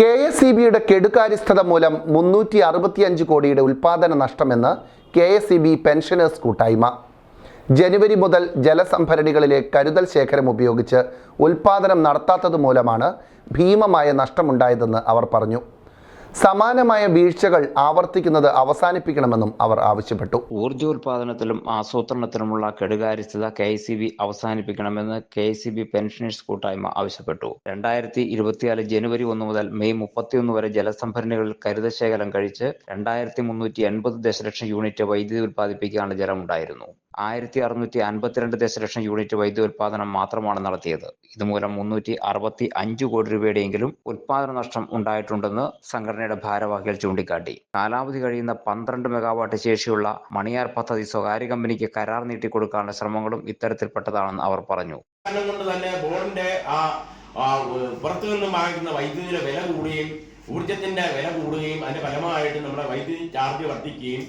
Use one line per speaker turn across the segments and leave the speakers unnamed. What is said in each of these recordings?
K S E ബിയുടെ കെടുകാര്യസ്ഥത മൂലം മുന്നൂറ്റി അറുപത്തിയഞ്ച് കോടിയുടെ ഉൽപാദന നഷ്ടമെന്ന് K S E B pensioners കൂട്ടായ്മ. ജനുവരി മുതൽ ജലസംഭരണികളിലെ കരുതൽ ശേഖരം ഉപയോഗിച്ച് ഉൽപാദനം നടത്താത്തത് മൂലമാണ് ഭീമമായ നഷ്ടമുണ്ടായതെന്ന് അവർ പറഞ്ഞു. സമാനമായ വീഴ്ചകൾ ആവർത്തിക്കുന്നത് അവസാനിപ്പിക്കണമെന്നും അവർ ആവശ്യപ്പെട്ടു.
ഊർജോൽപാദനത്തിലും ആസൂത്രണത്തിലുമുള്ള കെടുകാര്യസ്ഥത കെ സി ബി അവസാനിപ്പിക്കണമെന്ന് കെ സി ബി പെൻഷനേഴ്സ് കൂട്ടായ്മ ആവശ്യപ്പെട്ടു. രണ്ടായിരത്തി ഇരുപത്തിനാല് ജനുവരി ഒന്ന് മുതൽ മെയ് മുപ്പത്തിയൊന്ന് വരെ ജലസംഭരണികളിൽ കരുതശേഖരം കഴിച്ച് രണ്ടായിരത്തി മുന്നൂറ്റി എൺപത് ദശലക്ഷം യൂണിറ്റ് വൈദ്യുതി ഉൽപ്പാദിപ്പിക്കാനുള്ള ജലമുണ്ടായിരുന്നു. ആയിരത്തി അറുന്നൂറ്റി അൻപത്തിരണ്ട് ദശലക്ഷം യൂണിറ്റ് വൈദ്യുതി ഉൽപ്പാദനം മാത്രമാണ് നടത്തിയത്. ഇതുമൂലം മുന്നൂറ്റി അറുപത്തി അഞ്ച് കോടി രൂപയുടെയെങ്കിലും ഉൽപ്പാദന നഷ്ടം ഉണ്ടായിട്ടുണ്ടെന്ന് സംഘടനയുടെ ഭാരവാഹികൾ ചൂണ്ടിക്കാട്ടി. കാലാവധി കഴിയുന്ന പന്ത്രണ്ട് മെഗാവാട്ട് ശേഷിയുള്ള മണിയാർ പദ്ധതി സ്വകാര്യ കമ്പനിക്ക് കരാർ നീട്ടിക്കൊടുക്കാനുള്ള ശ്രമങ്ങളും ഇത്തരത്തിൽപ്പെട്ടതാണെന്ന് അവർ പറഞ്ഞു.
കൊണ്ട് തന്നെ ബോർഡിന്റെ ആ പുറത്തു നിന്നും വാങ്ങിക്കുന്ന വൈദ്യുതിയുടെ വില കൂടുകയും ഊർജത്തിന്റെ വില കൂടുകയും അതിന്റെ ഫലമായിട്ട് നമ്മുടെ വൈദ്യുതി ചാർജ് വർദ്ധിക്കുകയും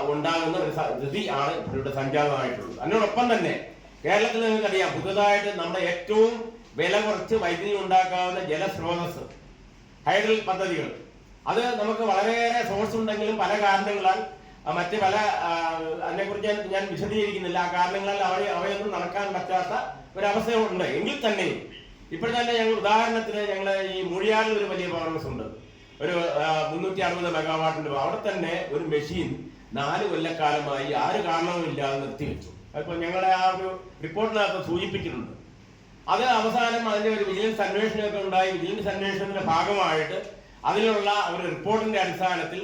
ഉണ്ടാകുന്ന ഒരു സ്ഥിതി ആണ് ഇവരുടെ സംജാതമായിട്ടുള്ളത്. അതിനോടൊപ്പം തന്നെ കേരളത്തിൽ നിങ്ങൾക്കറിയാം പുതുതായിട്ട് നമ്മുടെ ഏറ്റവും വില കുറച്ച് വൈദ്യുതി ഉണ്ടാക്കാവുന്ന ജലസ്രോതസ് ഹൈഡൽ പദ്ധതികൾ. അത് നമുക്ക് വളരെയേറെ സോഴ്സ് ഉണ്ടെങ്കിലും പല കാരണങ്ങളാൽ മറ്റ് പല അതിനെക്കുറിച്ച് ഞാൻ- വിശദീകരിക്കുന്നില്ല. ആ കാരണങ്ങളാൽ അവ അവയൊന്നും നടക്കാൻ പറ്റാത്ത ഒരവസ്ഥയുണ്ട് എങ്കിൽ തന്നെയും ഇപ്പോൾ തന്നെ ഞങ്ങൾ ഉദാഹരണത്തിന് ഞങ്ങൾ ഈ മുഴിയാറിൽ ഒരു വലിയ പവർ ഹൗസ് ഉണ്ട്. ഒരു മുന്നൂറ്റി അറുപത് മെഗാവാട്ടിന്റെ അവിടെ തന്നെ ഒരു മെഷീൻ നാല് കൊല്ലക്കാലമായി ആര് കാരണവുമില്ലാതെ നിർത്തിവെച്ചു. അതിപ്പോൾ ഞങ്ങളെ ആ ഒരു റിപ്പോർട്ടിനകത്ത് സൂചിപ്പിച്ചിട്ടുണ്ട്. അത് അവസാനം അതിന്റെ ഒരു വിജിലൻസ് അന്വേഷണമൊക്കെ ഉണ്ടായി. വിജിലൻസ് അന്വേഷണത്തിന്റെ ഭാഗമായിട്ട് അതിലുള്ള ഒരു റിപ്പോർട്ടിന്റെ അടിസ്ഥാനത്തിൽ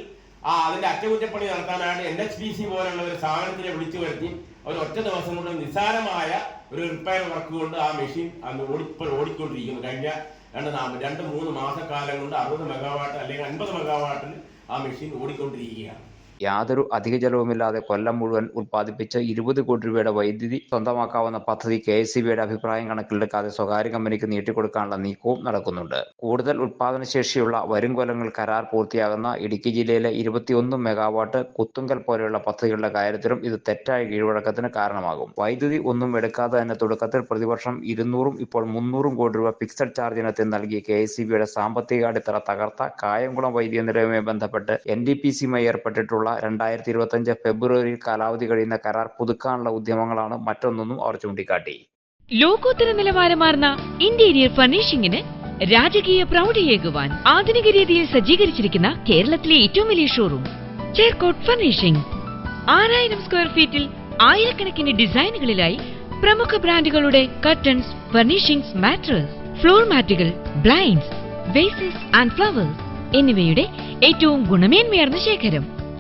ആ അതിന്റെ അറ്റകുറ്റപ്പണി നടത്താനായിട്ട് എൻ എച്ച് പി സി പോലുള്ള ഒരു സ്ഥാപനത്തിനെ വിളിച്ചു വരുത്തി ഒരു ഒറ്റ ദിവസം കൊണ്ട് നിസ്സാരമായ ഒരു റിപ്പയർ വർക്ക് കൊണ്ട് ആ മെഷീൻ അന്ന് ഓടി ഓടിക്കൊണ്ടിരിക്കുന്നു. കഴിഞ്ഞ രണ്ട് രണ്ട് മൂന്ന് മാസക്കാലം കൊണ്ട് അറുപത് മെഗാവാട്ട് അല്ലെങ്കിൽ അൻപത് മെഗാവാട്ടിൽ ആ മെഷീൻ ഓടിക്കൊണ്ടിരിക്കുകയാണ്.
യാതൊരു അധിക ചെലവുമില്ലാതെ കൊല്ലം മുഴുവൻ ഉത്പാദിപ്പിച്ച് ഇരുപത് കോടി രൂപയുടെ വൈദ്യുതി സ്വന്തമാക്കാവുന്ന പദ്ധതി കെ എസ് ബിയുടെ അഭിപ്രായം കണക്കിലെടുക്കാതെ സ്വകാര്യ കമ്പനിക്ക് നീട്ടിക്കൊടുക്കാനുള്ള നീക്കവും നടക്കുന്നുണ്ട്. കൂടുതൽ ഉത്പാദനശേഷിയുള്ള വരും കൊല്ലങ്ങൾ കരാർ പൂർത്തിയാകുന്ന ഇടുക്കി ജില്ലയിലെ ഇരുപത്തിയൊന്ന് മെഗാവാട്ട് കുത്തുങ്കൽ പോലെയുള്ള പദ്ധതികളുടെ കാര്യത്തിലും ഇത് തെറ്റായ കീഴ്വഴക്കത്തിന് കാരണമാകും. വൈദ്യുതി ഒന്നും എടുക്കാതെ തന്നെ തുടക്കത്തിൽ പ്രതിവർഷം ഇരുന്നൂറും ഇപ്പോൾ മുന്നൂറും കോടി രൂപ ഫിക്സഡ് ചാർജിനത്തിൽ നൽകിയ കെ എസ് ബിയുടെ സാമ്പത്തിക അടിത്തറ തകർത്ത കായംകുളം വൈദ്യുതി നിലയവുമായി ബന്ധപ്പെട്ട് എൻ ഡി പി സിയുമായി ഏർപ്പെട്ടിട്ടുള്ള രണ്ടായിരത്തി ഇരുപത്തിയഞ്ച് ഫെബ്രുവരിയിൽ കാലാവധി കഴിയുന്ന കരാർ പുതുക്കാനുള്ള ഉദ്യമങ്ങളാണ് മറ്റൊന്നെന്നും അവർ ചൂണ്ടിക്കാട്ടി.
ലോകോത്തര നിലവാരമാർന്ന ഇന്റീരിയർ ഫർണിഷിംഗിന് രാജകീയ പ്രൗഢിയേകുവാൻ ആധുനിക രീതിയിൽ സജ്ജീകരിച്ചിരിക്കുന്ന കേരളത്തിലെ ഏറ്റവും വലിയ ഷോറൂം ചേർക്കോട്ട് ഫർണിഷിംഗ്. ആറായിരം സ്ക്വയർ ഫീറ്റിൽ ആയിരക്കണക്കിന് ഡിസൈനുകളിലായി പ്രമുഖ ബ്രാൻഡുകളുടെ കർട്ടൻസ് ഫർണിഷിംഗ്സ് മാട്രസ് ഫ്ലോർ മാറ്റുകൾ ബ്ലൈൻഡ്സ് വേസസ് ആൻഡ് ഫ്ലവേഴ്സ് എന്നിവയുടെ ഏറ്റവും ഗുണമേന്മയർന്ന ശേഖരം.